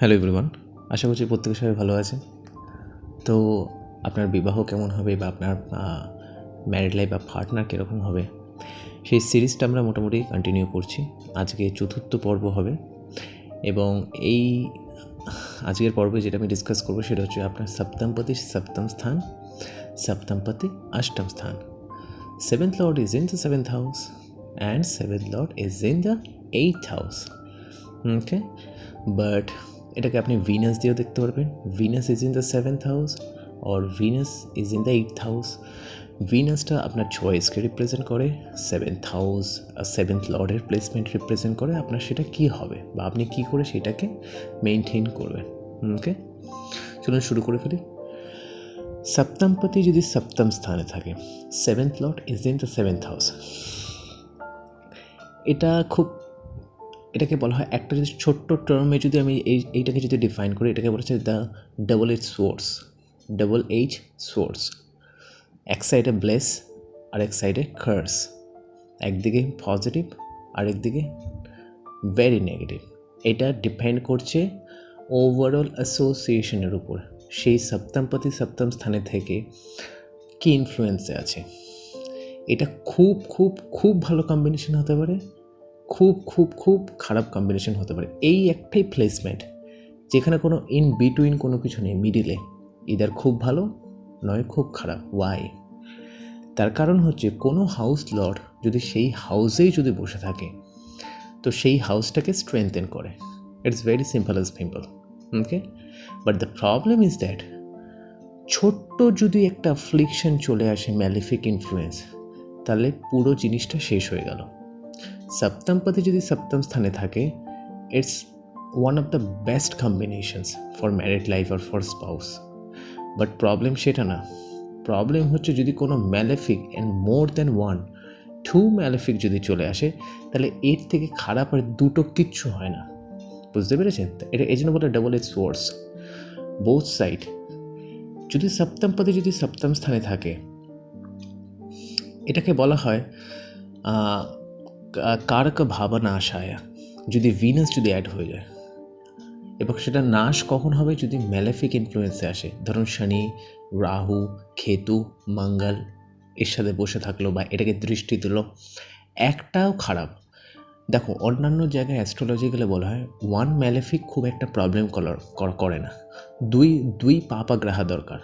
Hello everyone আশা করছি প্রত্যেকে সবাই ভালো আছেন তো আপনার বিবাহ কেমন হবে বা আপনার ম্যারিড লাইফ বা পার্টনার কীরকম হবে, সেই সিরিজটা আমরা মোটামুটি কন্টিনিউ করছি। আজকে চতুর্থ পর্ব হবে এবং এই, আজকের পর্বে যেটা আমি ডিসকাস করব সেটা হচ্ছে আপনার সপ্তমপতি, সপ্তম স্থান, সপ্তমপতি, অষ্টম স্থান। Seventh lord is in the seventh house and seventh lord is in the eighth house okay but এটাকে আপনি ভিনাস দিয়েও দেখতে পারবেন। Venus is in the seventh house or Venus is in the eighth house ভিনাসটা আপনার চয়েসকে represent করে seventh house seventh লর্ডের placement represent করে আপনার সেটা কী হবে বা আপনি কী করে সেটাকে মেনটেন করবেন। ওকে চলুন শুরু করে ফেলি। সপ্তমপতি যদি সপ্তম স্থানে থাকে seventh lord is in the seventh house এটা খুব এটাকে বলা হয় একটা যদি ছোট্ট টার্মে যদি আমি এই, এইটাকে যদি ডিফাইন করি, এটাকে বলা হচ্ছে the double H source double H source এক সাইডে ব্লেস আর এক সাইডে কার্স একদিকে পজিটিভ আর একদিকে ভেরি নেগেটিভ এটা ডিপেন্ড করছে ওভারঅল অ্যাসোসিয়েশনের উপর। সেই সপ্তমপতি সপ্তম স্থানে থেকে কী ইনফ্লুয়েন্সে আছে? এটা খুব খুব খুব ভালো কম্বিনেশন হতে পারে। খুব খুব খুব খারাপ কম্বিনেশন হতে পারে। এই একটাই প্লেসমেন্ট যেখানে কোনো ইন বিটুইন কোনো কিছু নেই মিডিলে ইদার খুব ভালো নয়, খুব খারাপ। ওয়াই তার কারণ হচ্ছে কোনো হাউস লর্ড যদি সেই হাউসেই যদি বসে থাকে, তো সেই হাউসটাকে স্ট্রেংথেন করে। It's very simple as simple okay but the problem is that ছোট্ট যদি একটা ফ্লিকশন চলে আসে ম্যালিফিক ইনফ্লুয়েন্স তাহলে পুরো জিনিসটা শেষ হয়ে গেল। সপ্তমপতি যদি সপ্তম স্থানে থাকে it's one of the best combinations for married life R for spouse but problem সেটা না। প্রবলেম হচ্ছে যদি কোনো malefic and more than one two malefic যদি চলে আসে, তাহলে এর থেকে খারাপ আর দুটো কিচ্ছু হয় না। বুঝতে পেরেছেন? এটা এই জন্য বলে double H sword both side যদি সপ্তম পদে যদি সপ্তম স্থানে থাকে, এটাকে বলা হয় কারক ভাবা নাশ আয়া যদি ভিনাস যদি অ্যাড হয়ে যায়, এবং সেটা নাশ কখন হবে? যদি ম্যালেফিক ইনফ্লুয়েন্সে আসে, ধরুন শনি, রাহু, কেতু, মঙ্গল এর সাথে বসে থাকল বা এটাকে দৃষ্টি দিল, একটাও খারাপ। দেখো, অন্যান্য জায়গায় অ্যাস্ট্রোলজিক্যালে বলা হয় ওয়ান ম্যালেফিক খুব একটা প্রবলেম করে না। দুই দুই পাপা গ্রাহা দরকার।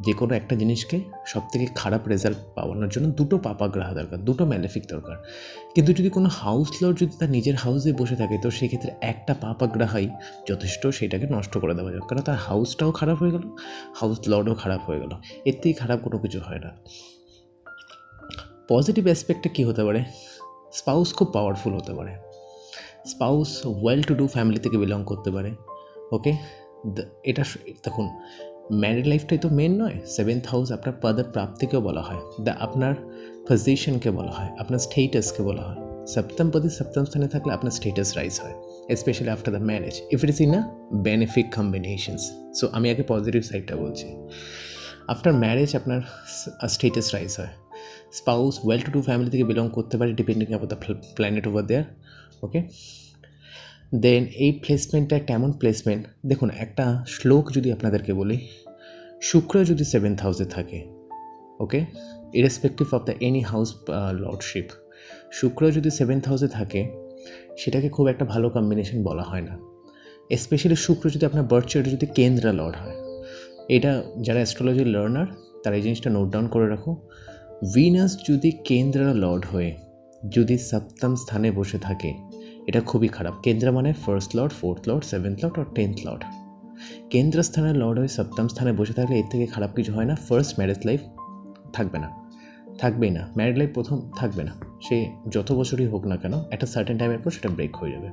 যে কোনো একটা জিনিসকে সব থেকে খারাপ রেজাল্ট পাওয়ানোর জন্য দুটো পাপা গ্রাহা দরকার, দুটো ম্যালেফিক দরকার। কিন্তু যদি কোনো হাউস লর্ড যদি তার নিজের হাউসে বসে থাকে, তো সেক্ষেত্রে একটা পাপা গ্রাহাই যথেষ্ট সেটাকে নষ্ট করে দেওয়া যাবে। কারণ তার হাউসটাও খারাপ হয়ে গেল হাউস লর্ডও খারাপ হয়ে গেল। এর থেকে খারাপ কোনো কিছু হয় না। পজিটিভ অ্যাসপেক্টে কী হতে পারে? স্পাউস খুব পাওয়ারফুল হতে পারে। Spouse well to do family থেকে বিলং করতে পারে। ওকে এটা দেখুন ম্যারিড লাইফটাই তো মেন নয় সেভেন্থ হাউস আপনার পদের প্রাপ্তিকেও বলা হয় দ্য আপনার পজিশনকে বলা হয়, আপনার স্টেটাসকে বলা হয়। সপ্তম পদে সপ্তম স্থানে থাকলে আপনার স্টেটাস রাইজ হয় specially after the marriage if it is in a benefic combinations so আমি আগে পজিটিভ সাইডটা বলছি। আফটার ম্যারেজ আপনার স্টেটাস রাইজ হয়। Spouse well to to family থেকে বিলং করতে পারে depending of the planet over there okay then এই প্লেসমেন্টটা একটা এমন প্লেসমেন্ট দেখুন একটা শ্লোক যদি আপনাদেরকে বলি, শুক্র যদি সেভেন্থ হাউসে থাকে okay irrespective of the any house lordship শুক্র যদি সেভেন্থ হাউসে থাকে, সেটাকে খুব একটা ভালো কম্বিনেশন বলা হয় না। স্পেশালি শুক্র যদি আপনার বার্থ চার্টে যদি কেন্দ্রা লর্ড হয়, এটা যারা অ্যাস্ট্রোলজি লার্নার তারা এই জিনিসটা নোট ডাউন করে রাখো। ভিনাস যদি কেন্দ্রা লর্ড হয়ে, যদি সপ্তম স্থানে বসে থাকে এটা খুবই খারাপ। কেন্দ্র মানে first lord fourth lord seventh lord আর টেন্থ লর্ড কেন্দ্রস্থানের লর্ড হয়ে সপ্তম স্থানে বসে থাকলে এর থেকে খারাপ কিছু হয় না। ফার্স্ট ম্যারেজ লাইফ থাকবে না। থাকবেই না। ম্যারিড লাইফ প্রথম থাকবে না। সে যত বছরই হোক না কেন, একটা সার্টেন টাইমের পর সেটা ব্রেক হয়ে যাবে।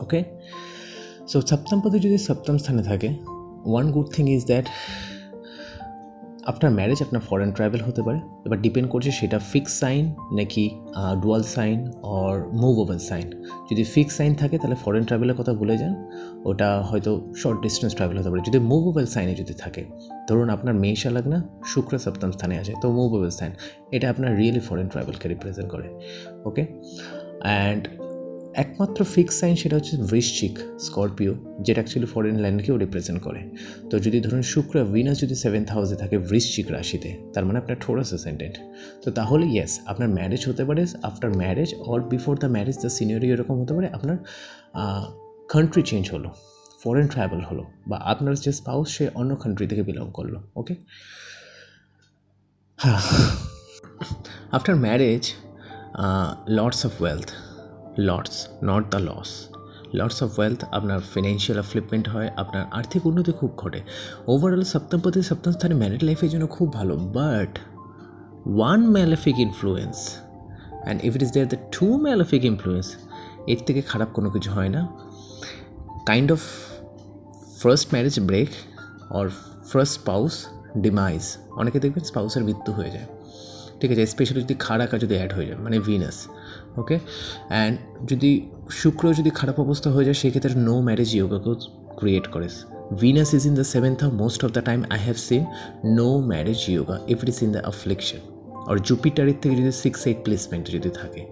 ওকে সো সপ্তম পদে যদি সপ্তম স্থানে থাকে one good thing is that after marriage আপনার ফরেন ট্রাভেল হতে পারে। এবার ডিপেন্ড করছে সেটা ফিক্স সাইন নাকি dual sign or movable sign যদি ফিক্স সাইন থাকে তাহলে ফরেন ট্রাভেলের কথা ভুলে যান। ওটা হয়তো শর্ট ডিস্টেন্স ট্রাভেল হতে পারে। যদি মুভেবল সাইনে যদি থাকে, ধরুন আপনার মেষা লাগনা শুক্র সপ্তম স্থানে আছে, তো মুভেবল সাইন এটা আপনার রিয়েলি ফরেন ট্রাভেলকে রিপ্রেজেন্ট করে। ওকে অ্যান্ড একমাত্র ফিক্স সাইন সেটা হচ্ছে বৃশ্চিক, স্করপিও, যেটা অ্যাকচুয়ালি ফরেন ল্যান্ডকেও রিপ্রেজেন্ট করে। তো যদি ধরুন শুক্র ভিনাস যদি সেভেন্থ হাউসে থাকে বৃশ্চিক রাশিতে, তার মানে আপনার ঠোরাস অ্যাসেন্ডেন্ট তো তাহলে ইয়েস আপনার ম্যারেজ হতে পারে after marriage or before the marriage the scenario এরকম হতে পারে, আপনার কান্ট্রি চেঞ্জ হলো ফরেন ট্রাভেল হলো, বা আপনার যে স্পাউস সে অন্য কান্ট্রি থেকে বিলং করল ওকে হ্যাঁ after marriage lords of wealth lords not the loss lords of wealth আপনার ফিনান্সিয়াল আপলিপমেন্ট হয়, আপনার আর্থিক উন্নতি খুব ঘটে। ওভারঅল সপ্তম প্রতি সপ্তম স্থানে ম্যারিড লাইফের জন্য খুব ভালো। But one malefic influence and if it is there the two malefic influence এর থেকে খারাপ কোনো কিছু হয় না। Kind of first marriage break or first spouse demise অনেকে দেখবেন স্পাউসের মৃত্যু হয়ে যায়। ঠিক আছে স্পেশালি যদি খারাকা যদি অ্যাড হয়ে যায় মানে ভিনাস ওকে অ্যান্ড যদি শুক্র যদি খারাপ অবস্থা হয়ে যায়, সেক্ষেত্রে নো ম্যারেজ ইয়োগাকেও ক্রিয়েট করে। Venus is in the seventh house most of the time I have seen no marriage yoga if it is in the affliction আর জুপিটারের থেকে যদি সিক্স এইট প্লেসমেন্ট যদি থাকে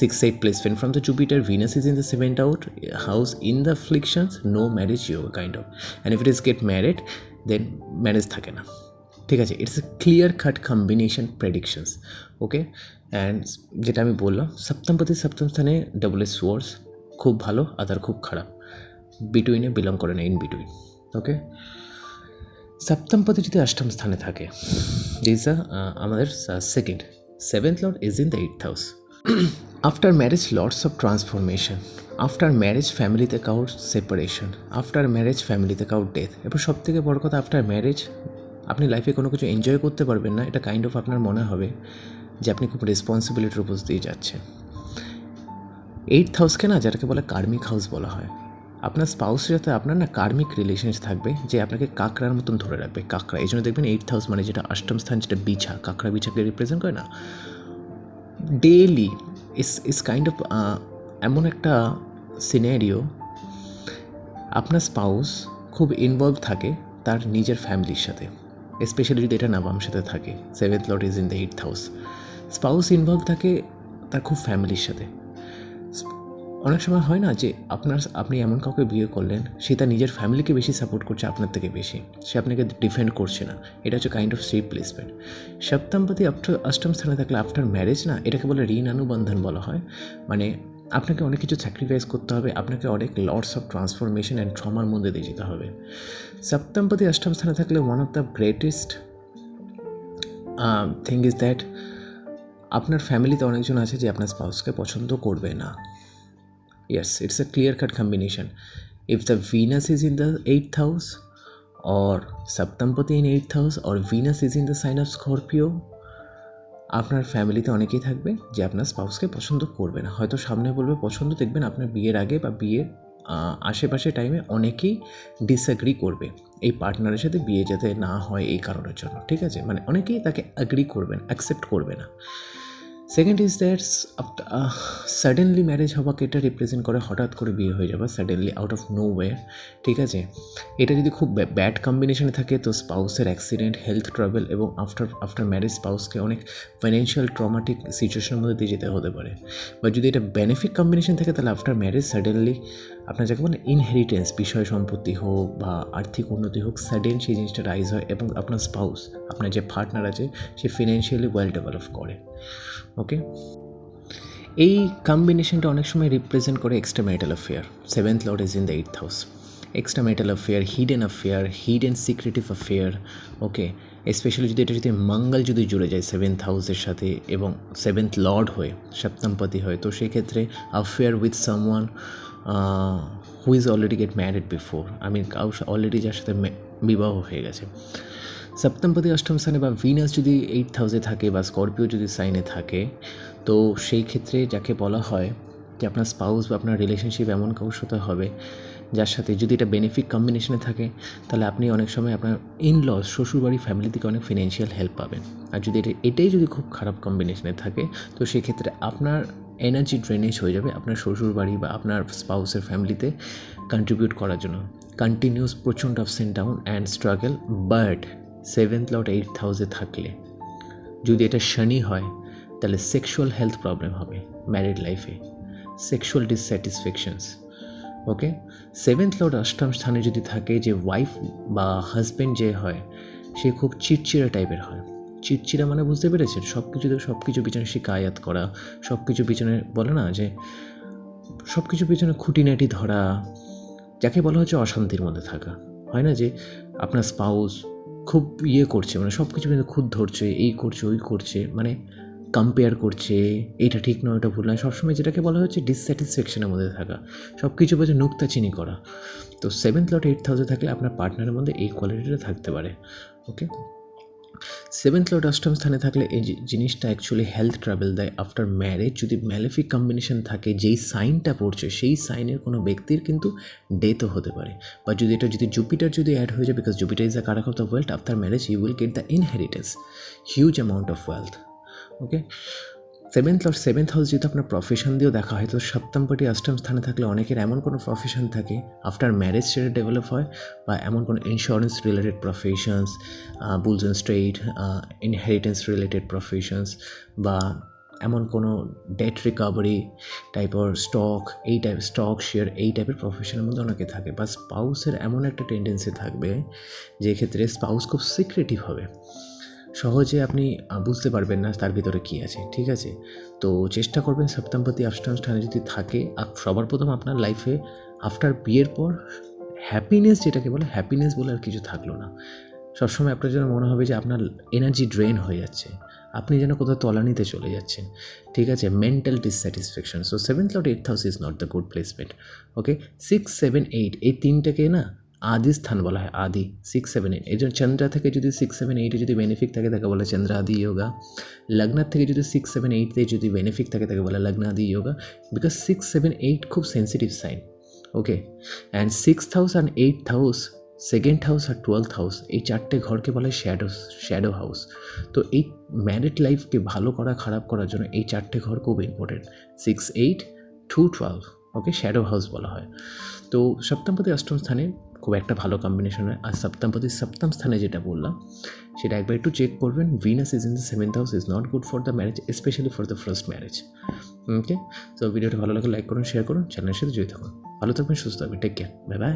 six eight placement from the Jupiter Venus is in the seventh out house in the afflictions no marriage yoga kind of and if it is get married then marriage থাকে না। ঠিক আছে it's a clear cut combination predictions okay and যেটা আমি বললাম সপ্তমপতি সপ্তম স্থানে double S ওয়ার্স খুব ভালো আদার খুব খারাপ। বিটুইনে বিলং করে না ইন বিটুইন ওকে সপ্তম সপ্তমপতি যদি অষ্টম স্থানে থাকে দিস আমাদের second seventh lord is in the eight house after marriage lords of transformation after marriage ফ্যামিলিতে কাউর সেপারেশন আফটার ম্যারেজ ফ্যামিলিতে কাউর ডেথ এরপর সব থেকে বড় কথা আফটার ম্যারেজ আপনি লাইফে কোনো কিছু এনজয় করতে পারবেন না, এটা কাইন্ড অফ আপনার মনে হবে যে আপনি খুব রেসপন্সিবিলিটির উপর দিয়ে যাচ্ছেন। এইট হাউসকে না যেটাকে বলে কার্মিক হাউস বলা হয়, আপনার স্পাউসের সাথে আপনার না কার্মিক রিলেশনস থাকবে, যে আপনাকে কাঁকড়ার মতন ধরে রাখবে, কাঁকড়া। এই জন্য দেখবেন এইট হাউস মানে যেটা অষ্টম স্থান, যেটা বিছা, কাঁকড়া বিছাকে রিপ্রেজেন্ট করে না। Daily is is kind of এমন একটা সিনারিও আপনার স্পাউস খুব ইনভলভ থাকে তার নিজের ফ্যামিলির সাথে। স্পেশালি যদি এটা নাবাম সাথে থাকে seventh lord is in the eight house spouse involve থাকে তার খুব ফ্যামিলির সাথে। অনেক সময় হয় না যে আপনার, আপনি এমন কাউকে বিয়ে করলেন, সে তার নিজের ফ্যামিলিকে বেশি সাপোর্ট করছে আপনার থেকে বেশি। সে আপনাকে ডিফেন্ড করছে না। এটা হচ্ছে কাইন্ড অফ সেফ প্লেসমেন্ট সপ্তমপতি আফটার অষ্টম স্থানে থাকলে আফটার ম্যারেজ না, এটাকে বলে ঋণ অনুবন্ধন বলা হয়। মানে আপনাকে অনেক কিছু স্যাক্রিফাইস করতে হবে, আপনাকে অনেক লর্ডস অফ ট্রান্সফরমেশন অ্যান্ড ট্রমার মধ্যে দিয়ে যেতে হবে। সপ্তমপতি অষ্টম স্থানে থাকলে one of the greatest thing is that আপনার ফ্যামিলিতে অনেকজন আছে যে আপনার স্পাউসকে পছন্দ করবে না। Yes it's a clear cut combination. If the Venus is in the eighth house or saptampati in eighth house or venus is in the sign of scorpio আপনার ফ্যামিলিতে অনেকেই থাকবে যে আপনার স্পাউসকে পছন্দ করবে না। হয়তো সামনে বলবে, পছন্দ দেখবেন আপনার বিয়ের আগে বা বিয়ের আশেপাশে টাইমে অনেকেই ডিসঅ্যাগ্রি করবে। এই পার্টনারের সাথে বিয়ে যাতে না হয় এই কারণের জন্য। ঠিক আছে? মানে অনেকেই তাকে অ্যাগ্রি করবেন অ্যাকসেপ্ট করবে না। Second is that suddenly marriage হওয়াকে এটা রিপ্রেজেন্ট করে, হঠাৎ করে বিয়ে হয়ে যাবে suddenly out of no way ঠিক আছে? এটা যদি খুব ব্যাড কম্বিনেশনে থাকে, তো স্পাউসের অ্যাক্সিডেন্ট হেলথ ট্রাভেল এবং আফটার আফটার ম্যারেজ স্পাউসকে অনেক ফাইন্যান্সিয়াল ট্রমাটিক সিচুয়েশনের মধ্যে দিয়ে যেতে হতে পারে। বা যদি এটা বেনিফিট কম্বিনেশন থাকে, তাহলে আফটার ম্যারেজ সাডেনলি আপনার যাকে বলে ইনহেরিটেন্স বিষয় সম্পত্তি হোক বা আর্থিক উন্নতি হোক সাডেন সেই জিনিসটা রাইজ হয় এবং আপনার স্পাউস আপনার যে পার্টনার আছে, সে ফিনান্সিয়ালি ওয়েল ডেভেলপ করে ওকে এই কম্বিনেশনটা অনেক সময় রিপ্রেজেন্ট করে extra marital affair seventh lord is in the eight house extra marital affair hidden affair hidden secretive affair okay specially যদি এটা যদি মঙ্গল যদি জুড়ে যায় সেভেন্থ হাউসের সাথে এবং সেভেন্থ লর্ড হয়ে, সপ্তমপতি হয়, তো সেক্ষেত্রে affair with someone who is already get married before আমি কাউ অলরেডি যার সাথে বিবাহ হয়ে গেছে। সপ্তমপতি অষ্টম স্থানে বা ভিনাস যদি এইট হাউসে থাকে বা স্করপিও যদি সাইনে থাকে, তো সেই ক্ষেত্রে যাকে বলা হয় যে আপনার স্পাউস বা আপনার রিলেশনশিপ এমন কাউর সাথে হবে যার সাথে যদি এটা বেনিফিট কম্বিনেশনে থাকে, তাহলে আপনি অনেক সময় আপনার ইন লস শ্বশুরবাড়ি ফ্যামিলি থেকে অনেক ফিনান্সিয়াল হেল্প পাবেন। আর যদি এটা এটাই যদি খুব খারাপ কম্বিনেশনে থাকে, তো সেক্ষেত্রে আপনার এনার্জি ড্রেনেজ হয়ে যাবে আপনার শ্বশুরবাড়ি বা আপনার স্পাউসের ফ্যামিলিতে কন্ট্রিবিউট করার জন্য। কন্টিনিউস প্রচণ্ড ups and down and struggle but seventh lord eight হাউসে থাকলে, যদি এটা শনি হয়, তাহলে সেক্সুয়াল হেলথ প্রবলেম হবে ম্যারিড লাইফে sexual dissatisfactions okay seventh lord অষ্টম স্থানে যদি থাকে, যে ওয়াইফ বা হাজব্যান্ড যে হয়, সে খুব চিড়চিড়া টাইপের হয়। চিড়চিড়া মানে বুঝতে পেরেছেন? সব কিছুতে সব কিছু পিছনে শিকায়াত করা। সব কিছু পিছনে বলে না যে সব কিছু পিছনে খুঁটিনাটি ধরা, যাকে বলা হচ্ছে অশান্তির মধ্যে থাকা। হয় না যে, আপনার স্পাউস খুব ইয়ে করছে মানে সব কিছু কিন্তু খুদ ধরছে, এই করছে, ওই করছে মানে কম্পেয়ার করছে, এটা ঠিক নয়, ওটা ভুল নয়। সবসময় যেটাকে বলা হচ্ছে ডিসস্যাটিসফ্যাকশনের মধ্যে থাকা। সব কিছু বোঝে নুক্তাচিনি করা। তো সেভেন্থ লট এইট থাউজেন্ড থাকলে আপনার পার্টনারের মধ্যে এই কোয়ালিটিটা থাকতে পারে। ওকে সেভেন্থ লর্ড অষ্টম স্থানে থাকলে এই জিনিসটা অ্যাকচুয়ালি হেলথ ট্রাভেল দেয় আফটার ম্যারেজ যদি ম্যালেফিক কম্বিনেশন থাকে যেই সাইনটা পড়ছে সেই সাইনের কোনো ব্যক্তির কিন্তু ডেথও হতে পারে বা যদি এটা যদি জুপিটার যদি অ্যাড হয়ে যায় because Jupiter is the কারাক of the wealth after marriage you will get the inheritance huge amount of wealth okay seventh R seventh house যদি আপনার প্রফেশন দিয়েও দেখা হয়, তো সপ্তম পাটি অষ্টম স্থানে থাকলে অনেকের এমন কোনো প্রফেশন থাকে আফটার ম্যারেজ সেটা ডেভেলপ হয় বা এমন কোনো insurance related professions wills and estate inheritance related professions বা এমন কোনো ডেট রিকভারি টাইপের স্টক এই টাইপ স্টক শেয়ার এই টাইপের প্রফেশনের মধ্যে অনেকে থাকে। বা স্পাউসের এমন একটা টেন্ডেন্সি থাকবে যে ক্ষেত্রে স্পাউস খুব সিক্রেটিভ হবে। সহজে আপনি বুঝতে পারবেন না তার ভিতরে কী আছে, ঠিক আছে? তো চেষ্টা করবেন সপ্তমপতি অষ্টম স্থানে যদি থাকে সবার প্রথম আপনার লাইফে আফটার বিয়ের পর হ্যাপিনেস যেটাকে বলে হ্যাপিনেস বলে আর কিছু থাকল না। সবসময় আপনার যেন মনে হবে যে আপনার এনার্জি ড্রেন হয়ে যাচ্ছে। আপনি যেন কোথাও তলানিতে চলে যাচ্ছেন, ঠিক আছে? Mental dissatisfaction so seventh lord eight house is not the good placement okay six seven eight এই তিনটাকে না আদি স্থান বলা হয়, আদি সিক্স সেভেন এইট এই জন্য চন্দ্রা থেকে যদি সিক্স সেভেন এইটে যদি বেনিফিক থাকে, তাকে বলে চন্দ্র আদি যোগা লগ্নার থেকে যদি সিক্স সেভেন এইটতে যদি বেনিফিক থাকে, তাকে বলে লগ্ন আদি যোগা বিকজ সিক্স সেভেন এইট খুব sensitive sign okay and six house and eight house second house R twelfth house এই চারটে ঘরকে বলা শ্যাডো শ্যাডো হাউস তো এই ম্যারিড লাইফকে ভালো করা, খারাপ করার জন্য এই চারটে ঘর খুব important six eight two twelve okay shadow house বলা হয়। তো সপ্তমপতি অষ্টম স্থানে খুব একটা ভালো কম্বিনেশন হয়। আর সপ্তমপতি সপ্তম স্থানে যেটা বললাম, সেটা একবার একটু চেক করবেন। Venus is in the seventh house is not good for the marriage specially for the first marriage okay তো ভিডিওটা ভালো লাগে লাইক করুন শেয়ার করুন চ্যানেলের সাথে জড়িত থাকুন। ভালো থাকবেন, সুস্থ থাকবেন। Take care bye bye